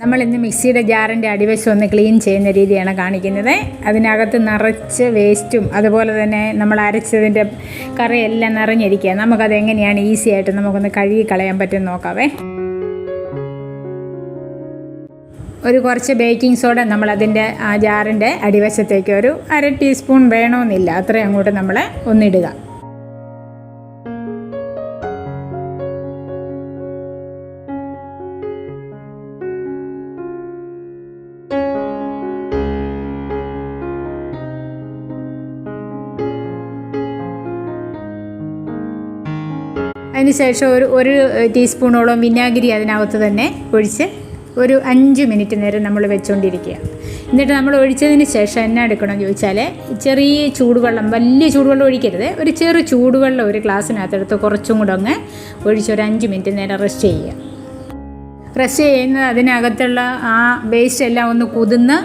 നമ്മൾ ഇന്ന് മിക്സിയുടെ ജാറിന്റെ അടിവശം ഒന്ന് ക്ലീൻ ചെയ്യുന്ന രീതിയാണ് കാണിക്കുന്നത്. അതിനകത്ത് നിറച്ച് വേസ്റ്റും അതുപോലെ തന്നെ നമ്മൾ അരച്ചതിന്റെ കറിയെല്ലാം നിറഞ്ഞിരിക്കുക. നമുക്കത് എങ്ങനെയാണ് ഈസി ആയിട്ട് നമുക്കൊന്ന് കഴുകി കളയാൻ പറ്റും നോക്കാവേ. ഒരു കുറച്ച് ബേക്കിംഗ് സോഡ നമ്മൾ അതിന്റെ ആ ജാറിന്റെ അടിവശത്തേക്ക് ഒരു അര ടീസ്പൂൺ വേണമെന്നില്ല അത്രയും അങ്ങോട്ട് നമ്മൾ ഒന്നിടുക. അതിനുശേഷം ഒരു ഒരു ടീസ്പൂണോളം വിനാഗിരി അതിനകത്ത് തന്നെ ഒഴിച്ച് ഒരു അഞ്ച് മിനിറ്റ് നേരം നമ്മൾ വെച്ചുകൊണ്ടിരിക്കുക എന്നിട്ട് നമ്മൾ ഒഴിച്ചതിന് ശേഷം എന്നാ എടുക്കണം ചോദിച്ചാൽ ചെറിയ ചൂടുവെള്ളം വലിയ ചൂടുവെള്ളം ഒഴിക്കരുത്. ഒരു ചെറു ചൂടുവെള്ളം ഒരു ഗ്ലാസ്സിനകത്തെടുത്ത് കുറച്ചും കൂടെ അങ്ങ് ഒഴിച്ച് ഒരു അഞ്ച് മിനിറ്റ് നേരം റെസ്റ്റ് ചെയ്യുക. റെസ്റ്റ് ചെയ്യുന്നത് അതിനകത്തുള്ള ആ വേസ്റ്റ് എല്ലാം ഒന്ന് കുതിർന്ന്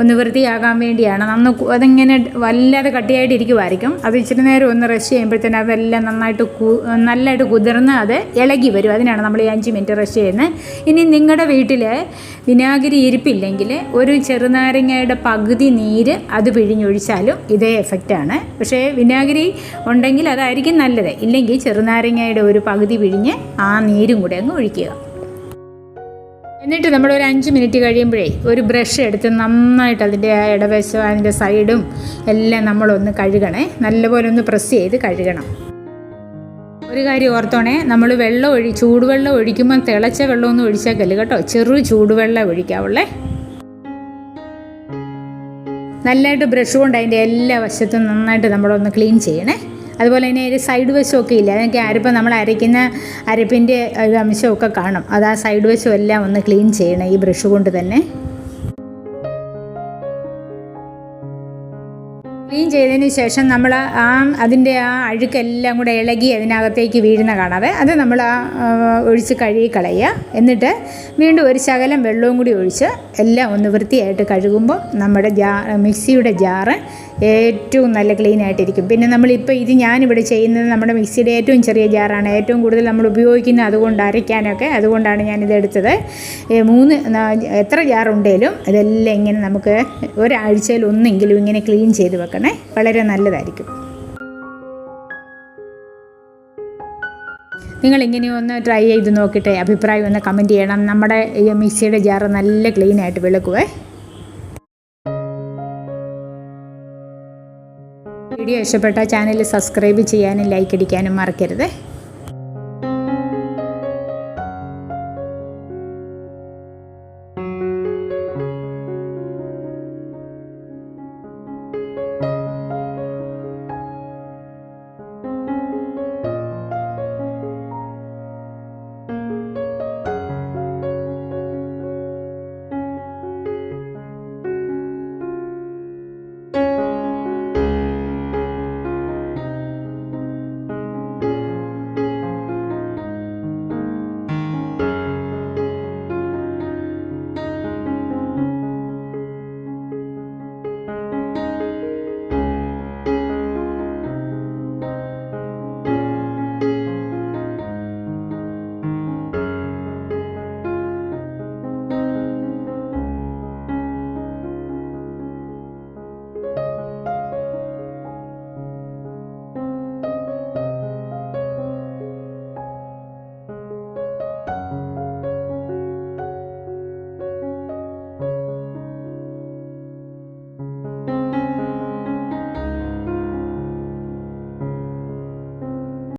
ഒന്ന് വൃത്തിയാകാൻ വേണ്ടിയാണ്. നന്ന് അതിങ്ങനെ വല്ലാതെ കട്ടിയായിട്ട് ഇരിക്കുമായിരിക്കും അത് ഇച്ചിരി നേരം ഒന്ന് റെസ്റ്റ് ചെയ്യുമ്പോഴത്തേനും അതെല്ലാം നന്നായിട്ട് നല്ലതായിട്ട് കുതിർന്ന് അത് ഇളകി വരും. അതിനാണ് നമ്മൾ ഈ അഞ്ച് മിനിറ്റ് റെസ്റ്റ് ചെയ്യുന്നത്. ഇനി നിങ്ങളുടെ വീട്ടിൽ വിനാഗിരി ഇരിപ്പില്ലെങ്കിൽ ഒരു ചെറുനാരങ്ങയുടെ പകുതി നീര് അത് പിഴിഞ്ഞൊഴിച്ചാലും ഇതേ എഫക്റ്റാണ് പക്ഷേ വിനാഗിരി ഉണ്ടെങ്കിൽ അതായിരിക്കും നല്ലത്. ഇല്ലെങ്കിൽ ചെറുനാരങ്ങയുടെ ഒരു പകുതി പിഴിഞ്ഞ് ആ നീരും കൂടെ അങ്ങ് ഒഴിക്കുക. എന്നിട്ട് നമ്മൾ ഒരു അഞ്ച് മിനിറ്റ് കഴിയുമ്പോഴേ ഒരു ബ്രഷ് എടുത്ത് നന്നായിട്ട് അതിന്റെ ആ ഇടവശം അതിന്റെ സൈഡും എല്ലാം നമ്മളൊന്ന് കഴുകണേ. നല്ലപോലെ ഒന്ന് പ്രസ് ചെയ്ത് കഴുകണം. ഒരു കാര്യം ഓർത്തോണേ നമ്മൾ വെള്ളം ഒഴി ചൂടുവെള്ളം ഒഴിക്കുമ്പോൾ തിളച്ച വെള്ളമൊന്നും ഒഴിച്ചേക്കല്ല കേട്ടോ. ചെറു ചൂടുവെള്ളം ഒഴിക്കാവുള്ളേ നല്ലതായിട്ട് ബ്രഷ് കൊണ്ട് അതിന്റെ എല്ലാ വശത്തും നന്നായിട്ട് നമ്മളൊന്ന് ക്ലീൻ ചെയ്യണേ. അതുപോലെ തന്നെ ഒരു സൈഡ് വശമൊക്കെ ഇല്ല? അതൊക്കെ അരപ്പം നമ്മൾ അരയ്ക്കുന്ന അരപ്പിന്റെ ഒരു അംശമൊക്കെ കാണും. അത് ആ സൈഡ് വശം എല്ലാം ഒന്ന് ക്ലീൻ ചെയ്യണം ഈ ബ്രഷ് കൊണ്ട് തന്നെ. ക്ലീൻ ചെയ്തതിന് ശേഷം നമ്മൾ ആ അതിന്റെ ആ അഴുക്കെല്ലാം കൂടെ ഇളകി അതിനകത്തേക്ക് വീഴുന്ന കാണാതെ അത് നമ്മൾ ആ, ഒഴിച്ച് കഴുകി കളയുക. എന്നിട്ട് വീണ്ടും ഒരു ശകലം വെള്ളവും കൂടി ഒഴിച്ച് എല്ലാം ഒന്ന് വൃത്തിയായിട്ട് കഴുകുമ്പോൾ നമ്മുടെ ജാ മിക്സിയുടെ ജാറ് ഏറ്റവും നല്ല ക്ലീൻ ആയിട്ടിരിക്കും. പിന്നെ നമ്മളിപ്പോൾ ഇത് ഞാനിവിടെ ചെയ്യുന്നത് നമ്മുടെ മിക്സിയുടെ ഏറ്റവും ചെറിയ ജാറാണ്. ഏറ്റവും കൂടുതൽ നമ്മൾ ഉപയോഗിക്കുന്ന അതുകൊണ്ട് അരയ്ക്കാനൊക്കെ അതുകൊണ്ടാണ് ഞാനിത് എടുത്തത്. മൂന്ന് എത്ര ജാറുണ്ടേലും ഇതെല്ലാം ഇങ്ങനെ നമുക്ക് ഒരാഴ്ചയിൽ ഒന്നെങ്കിലും ഇങ്ങനെ ക്ലീൻ ചെയ്ത് വെക്കണേ. വളരെ നല്ലതായിരിക്കും. നിങ്ങൾ ഇങ്ങനെ ഒന്ന് ട്രൈ ചെയ്ത് നോക്കിയിട്ട് അഭിപ്രായം ഒന്ന് കമന്റ് ചെയ്യണം. നമ്മുടെ ഈ മിക്സിയുടെ ജാറ് നല്ല ക്ലീൻ ആയിട്ട് വിളക്കുവേ. വീഡിയോ ഇഷ്ടപ്പെട്ട ചാനൽ സബ്സ്ക്രൈബ് ചെയ്യാനും ലൈക്ക് അടിക്കാനും മറക്കരുത്.